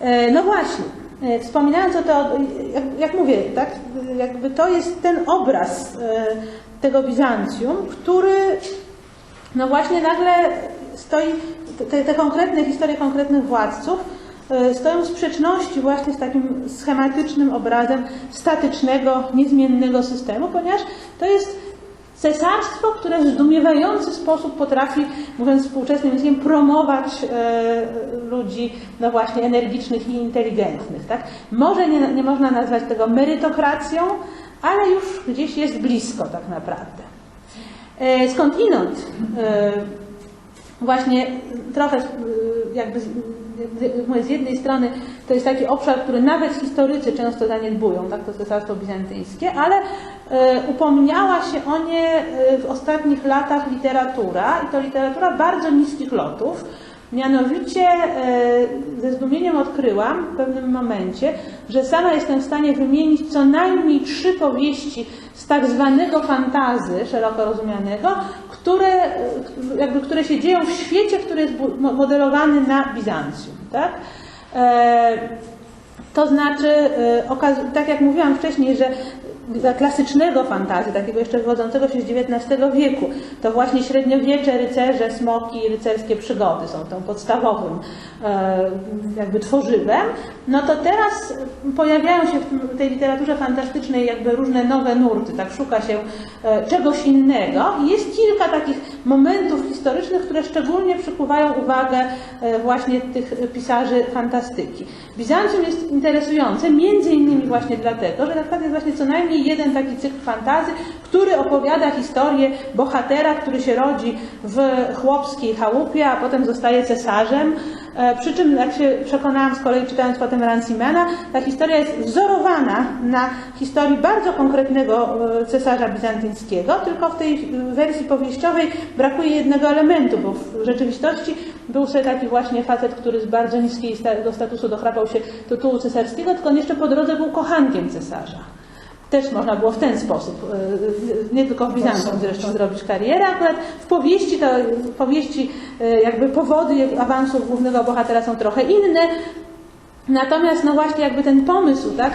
E, No właśnie, e, wspominając o to, jak, jak mówię, tak, jakby to jest ten obraz e, tego Bizancjum, który no właśnie nagle stoi, te, te konkretne historie konkretnych władców e, stoją w sprzeczności właśnie z takim schematycznym obrazem statycznego, niezmiennego systemu, ponieważ to jest cesarstwo, które w zdumiewający sposób potrafi, mówiąc współczesnym językiem, promować e, ludzi no właśnie energicznych i inteligentnych. Tak? Może nie, nie można nazwać tego merytokracją, ale już gdzieś jest blisko tak naprawdę. E, Skądinąd e, właśnie trochę jakby z- jednej strony to jest taki obszar, który nawet historycy często zaniedbują, tak to cesarstwo bizantyjskie, ale upomniała się o nie e, w ostatnich latach literatura i to literatura bardzo niskich lotów. Mianowicie e, ze zdumieniem odkryłam w pewnym momencie, że sama jestem w stanie wymienić co najmniej trzy powieści z tak zwanego fantazy szeroko rozumianego, które, e, jakby, które się dzieją w świecie, który jest modelowany na Bizancjum. Tak? E, to znaczy, e, tak jak mówiłam wcześniej, że klasycznego fantazji, takiego jeszcze wywodzącego się z XIX wieku, to właśnie średniowiecze, rycerze, smoki, rycerskie przygody są tą podstawowym e, jakby tworzywem, no to teraz pojawiają się w tej literaturze fantastycznej jakby różne nowe nurty, tak szuka się e, czegoś innego. I jest kilka takich momentów historycznych, które szczególnie przykuwają uwagę e, właśnie tych pisarzy fantastyki. Bizancjum jest interesujące między innymi właśnie dlatego, że na przykład jest właśnie co najmniej jeden taki cykl fantazy, który opowiada historię bohatera, który się rodzi w chłopskiej chałupie, a potem zostaje cesarzem. E, Przy czym, jak się przekonałam z kolei czytając potem Rancimana, ta historia jest wzorowana na historii bardzo konkretnego e, cesarza bizantyńskiego, tylko w tej wersji powieściowej brakuje jednego elementu, bo w rzeczywistości był sobie taki właśnie facet, który z bardzo niskiego statusu dochrapał się tytułu cesarskiego, tylko on jeszcze po drodze był kochankiem cesarza. Też można było w ten sposób, e, nie tylko w Bizancjum zresztą zrobić karierę. Akurat w powieści, to w powieści e, jakby powody awansów głównego bohatera są trochę inne. Natomiast no właśnie jakby ten pomysł, tak,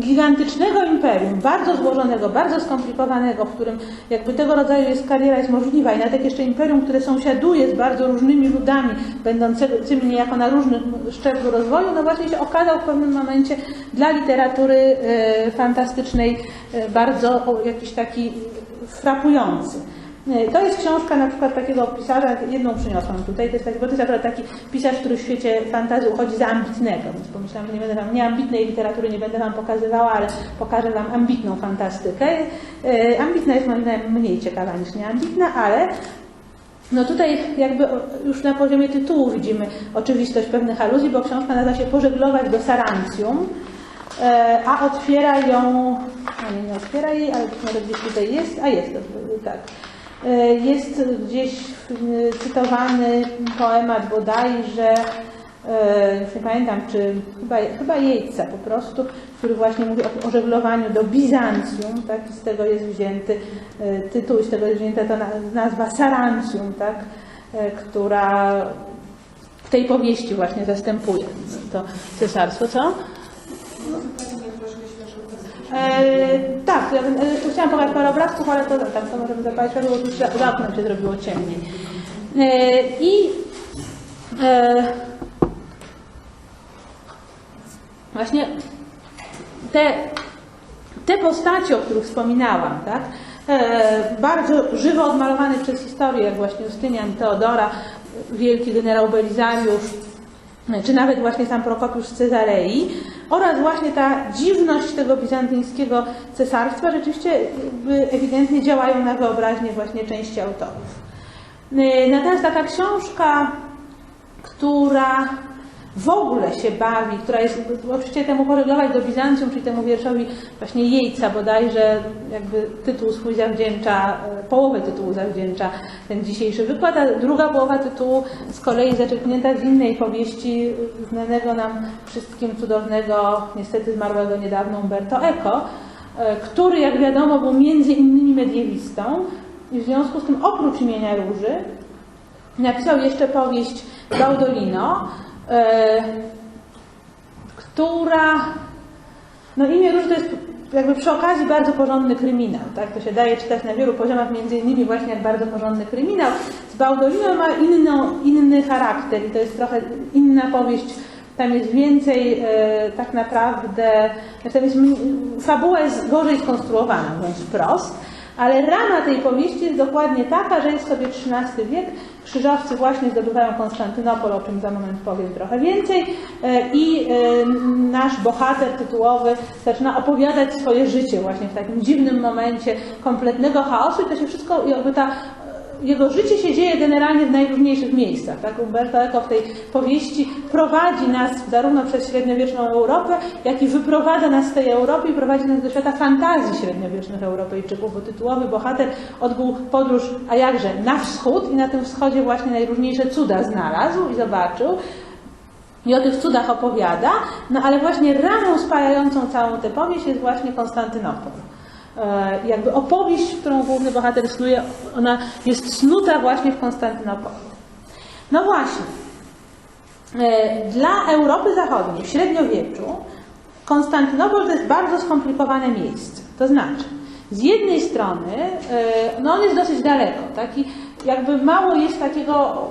gigantycznego imperium, bardzo złożonego, bardzo skomplikowanego, w którym jakby tego rodzaju jest kariera jest możliwa i nawet jak jeszcze imperium, które sąsiaduje z bardzo różnymi ludami, będącymi niejako na różnym szczeblu rozwoju, no właśnie się okazał w pewnym momencie dla literatury e, fantastycznej e, bardzo jakiś taki frapujący. E, To jest książka na przykład takiego pisarza, jedną przyniosłam tutaj, to jest taki, bo to jest akurat taki pisarz, który w świecie fantazji uchodzi za ambitnego, więc pomyślałam, że nie będę wam, nieambitnej literatury nie będę wam pokazywała, ale pokażę wam ambitną fantastykę. E, Ambitna jest moim zdaniem mniej ciekawa niż nieambitna, ale no tutaj jakby już na poziomie tytułu widzimy oczywistość pewnych aluzji, bo książka nazywa się Pożeglować do Sarancjum, e, a otwiera ją, a nie, nie otwiera jej, ale może gdzieś tutaj jest, a jest, tak. E, Jest gdzieś e, cytowany poemat bodajże, e, już nie pamiętam, czy chyba, chyba Jejca po prostu, który właśnie mówi o, o żeglowaniu do Bizancjum, tak, z tego jest wzięty tytuł, z tego jest wzięta ta na- nazwa Sarancjum, tak, która w tej powieści właśnie zastępuje to cesarstwo, co? E, tak, ja bym- e, chciałam pokazać parę obrazków, ale to tak, to możemy zapalić światło, bo za za oknem się zrobiło ciemniej. E, I e, właśnie te, te postacie, o których wspominałam, tak, e, bardzo żywo odmalowane przez historię, jak właśnie Justynian, Teodora, wielki generał Belizariusz, czy nawet właśnie sam Prokopiusz z Cezarei oraz właśnie ta dziwność tego bizantyjskiego cesarstwa rzeczywiście ewidentnie działają na wyobraźnię właśnie części autorów. E, Natomiast taka książka, która w ogóle się bawi, która jest oczywiście temu pożeglować do Bizancjum, czyli temu wierszowi właśnie Jejca bodajże jakby tytuł swój zawdzięcza, e, połowę tytułu zawdzięcza ten dzisiejszy wykład, a druga połowa tytułu z kolei zaczerpnięta z innej powieści znanego nam wszystkim cudownego, niestety zmarłego niedawno Umberto Eco, e, który jak wiadomo był między innymi mediewistą i w związku z tym oprócz imienia Róży napisał jeszcze powieść Baudolino, e, która, no imię róż to jest jakby przy okazji bardzo porządny kryminał, tak? To się daje czytać na wielu poziomach, między innymi właśnie jak bardzo porządny kryminał. Z Bałdolino ma inny charakter i to jest trochę inna powieść. Tam jest więcej e, tak naprawdę, tam jest, fabuła jest gorzej skonstruowana, mówiąc wprost. Ale rama tej powieści jest dokładnie taka, że jest sobie XIII wiek, krzyżowcy właśnie zdobywają Konstantynopol, o czym za moment powiem trochę więcej. E, i e, nasz bohater tytułowy zaczyna opowiadać swoje życie właśnie w takim dziwnym momencie kompletnego chaosu. I to się wszystko, jakby ta jego życie się dzieje generalnie w najróżniejszych miejscach. Tak? Umberto Eco w tej powieści prowadzi nas zarówno przez średniowieczną Europę, jak i wyprowadza nas z tej Europy i prowadzi nas do świata fantazji średniowiecznych Europejczyków, bo tytułowy bohater odbył podróż, a jakże, na wschód i na tym wschodzie właśnie najróżniejsze cuda znalazł i zobaczył. I o tych cudach opowiada, no ale właśnie ramą spajającą całą tę powieść jest właśnie Konstantynopol. E, jakby opowieść, którą główny bohater snuje, ona jest snuta właśnie w Konstantynopolu. No właśnie, e, dla Europy Zachodniej w średniowieczu Konstantynopol to jest bardzo skomplikowane miejsce. To znaczy, z jednej strony, e, no on jest dosyć daleko, taki, jakby mało jest takiego,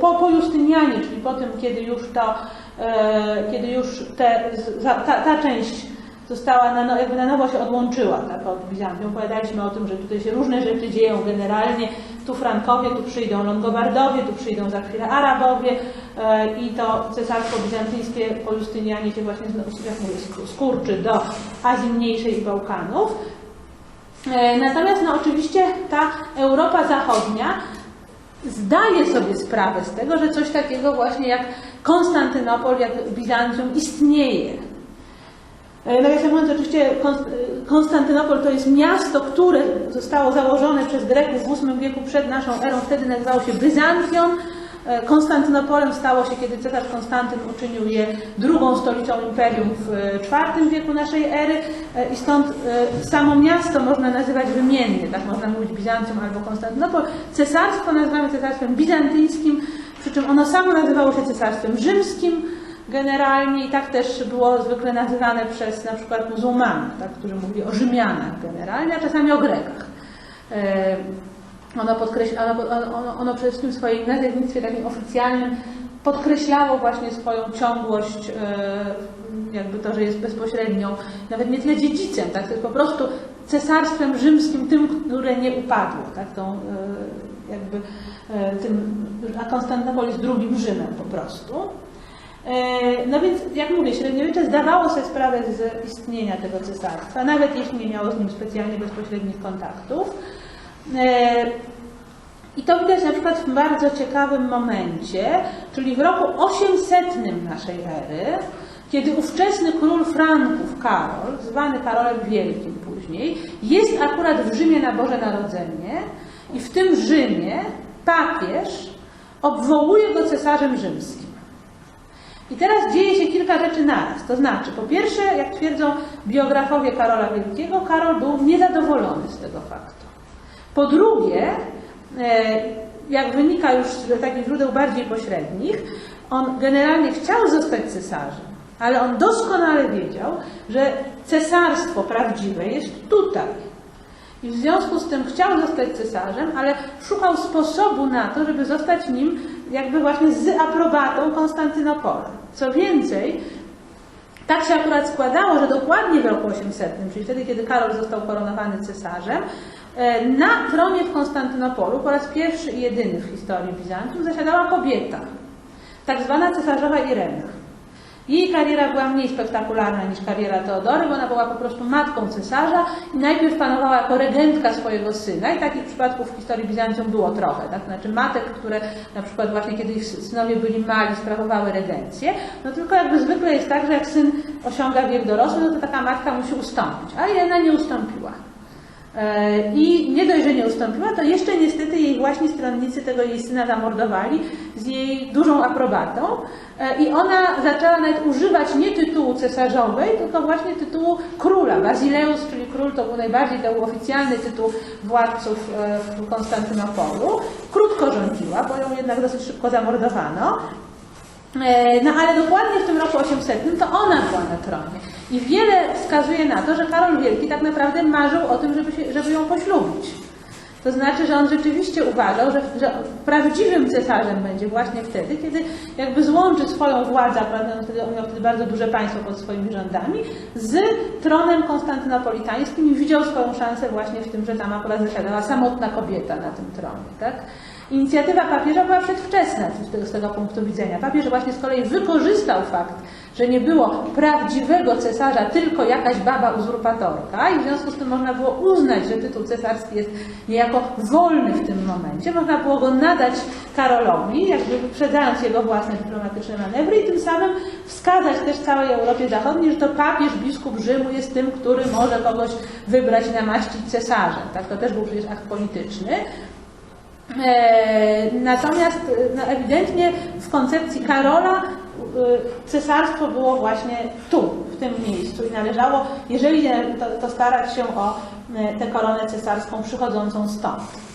po, po Justynianie, czyli po tym, kiedy już to, kiedy już te, ta, ta część została na, no, jakby na nowo się odłączyła tak, od Bizantium. Opowiadaliśmy o tym, że tutaj się różne rzeczy dzieją generalnie. Tu Frankowie, tu przyjdą Longobardowie, tu przyjdą za chwilę Arabowie e, i to cesarstwo bizantyjskie po Justynianie się właśnie jak mówię, sku- skurczy do Azji Mniejszej i Bałkanów. E, Natomiast no, oczywiście ta Europa Zachodnia zdaje sobie sprawę z tego, że coś takiego właśnie jak Konstantynopol, jak Bizancjum istnieje. E, Nawiasem mówiąc, oczywiście e, Konstantynopol to jest miasto, które zostało założone przez Greków w VIII wieku przed naszą erą, wtedy nazywało się Byzancjon. E, Konstantynopolem stało się, kiedy cesarz Konstantyn uczynił je drugą stolicą imperium w IV wieku naszej ery i stąd samo miasto można nazywać wymiennie, tak można mówić Bizancjum albo Konstantynopol. Cesarstwo nazywamy cesarstwem bizantyjskim, przy czym ono samo nazywało się cesarstwem rzymskim, generalnie i tak też było zwykle nazywane przez na przykład muzułmanów, tak, którzy mówili o Rzymianach generalnie, a czasami o Grekach. E, Ono, podkreśla, ono, ono, ono przede wszystkim w swoim nazewnictwie takim oficjalnym podkreślało właśnie swoją ciągłość, e, jakby to, że jest bezpośrednią, nawet nie tyle dziedzicem, tak, jest po prostu cesarstwem rzymskim, tym, które nie upadło, tak, tą, e, jakby tym, a Konstantynopol jest drugim Rzymem po prostu. E, No więc, jak mówię, średniowiecze zdawało sobie sprawę z istnienia tego cesarstwa, nawet jeśli nie miało z nim specjalnie bezpośrednich kontaktów. E, I to widać na przykład w bardzo ciekawym momencie, czyli w roku 800 naszej ery, kiedy ówczesny król Franków, Karol, zwany Karolem Wielkim później, jest akurat w Rzymie na Boże Narodzenie i w tym Rzymie papież obwołuje go cesarzem rzymskim. I teraz dzieje się kilka rzeczy naraz. To znaczy, po pierwsze, jak twierdzą biografowie Karola Wielkiego, Karol był niezadowolony z tego faktu. Po drugie, e, jak wynika już z takich źródeł bardziej pośrednich, on generalnie chciał zostać cesarzem, ale on doskonale wiedział, że cesarstwo prawdziwe jest tutaj. I w związku z tym chciał zostać cesarzem, ale szukał sposobu na to, żeby zostać nim jakby właśnie z aprobatą Konstantynopola. Co więcej, tak się akurat składało, że dokładnie w roku 800, czyli wtedy, kiedy Karol został koronowany cesarzem, e, na tronie w Konstantynopolu po raz pierwszy i jedyny w historii Bizancjum zasiadała kobieta, tak zwana cesarzowa Irena. Jej kariera była mniej spektakularna niż kariera Teodory, bo ona była po prostu matką cesarza i najpierw panowała jako regentka swojego syna i takich przypadków w historii Bizancjum było trochę, tak? Znaczy matek, które na przykład właśnie kiedy ich synowie byli mali, sprawowały regencję, no tylko jakby zwykle jest tak, że jak syn osiąga wiek dorosły, no to taka matka musi ustąpić, a Irena nie ustąpiła. E, I nie dość, że nie ustąpiła, to jeszcze niestety jej właśnie stronnicy tego jej syna zamordowali z jej dużą aprobatą. E, I ona zaczęła nawet używać nie tytułu cesarzowej, tylko właśnie tytułu króla. Basileus, czyli król, to był najbardziej to był oficjalny tytuł władców e, w Konstantynopolu. Krótko rządziła, bo ją jednak dosyć szybko zamordowano. No ale dokładnie w tym roku 800 to ona była tronie. I wiele wskazuje na to, że Karol Wielki tak naprawdę marzył o tym, żeby, się, żeby ją poślubić. To znaczy, że on rzeczywiście uważał, że, że prawdziwym cesarzem będzie właśnie wtedy, kiedy jakby złączy swoją władzę, prawda, on, wtedy, miał wtedy bardzo duże państwo pod swoimi rządami, z tronem konstantynopolitańskim i widział swoją szansę właśnie w tym, że tam akurat zasiadała samotna kobieta na tym tronie. Tak? Inicjatywa papieża była przedwczesna z tego, z tego punktu widzenia. Papież właśnie z kolei wykorzystał fakt, że nie było prawdziwego cesarza, tylko jakaś baba uzurpatorka i w związku z tym można było uznać, że tytuł cesarski jest niejako wolny w tym momencie. Można było go nadać Karolowi, jakby wyprzedzając jego własne dyplomatyczne manewry i tym samym wskazać też całej Europie Zachodniej, że to papież, biskup Rzymu jest tym, który może kogoś wybrać i namaścić cesarzem. Tak? To też był przecież akt polityczny. E, Natomiast no, ewidentnie w koncepcji Karola e, cesarstwo było właśnie tu, w tym miejscu i należało, jeżeli to, to starać się o e, tę koronę cesarską przychodzącą stąd.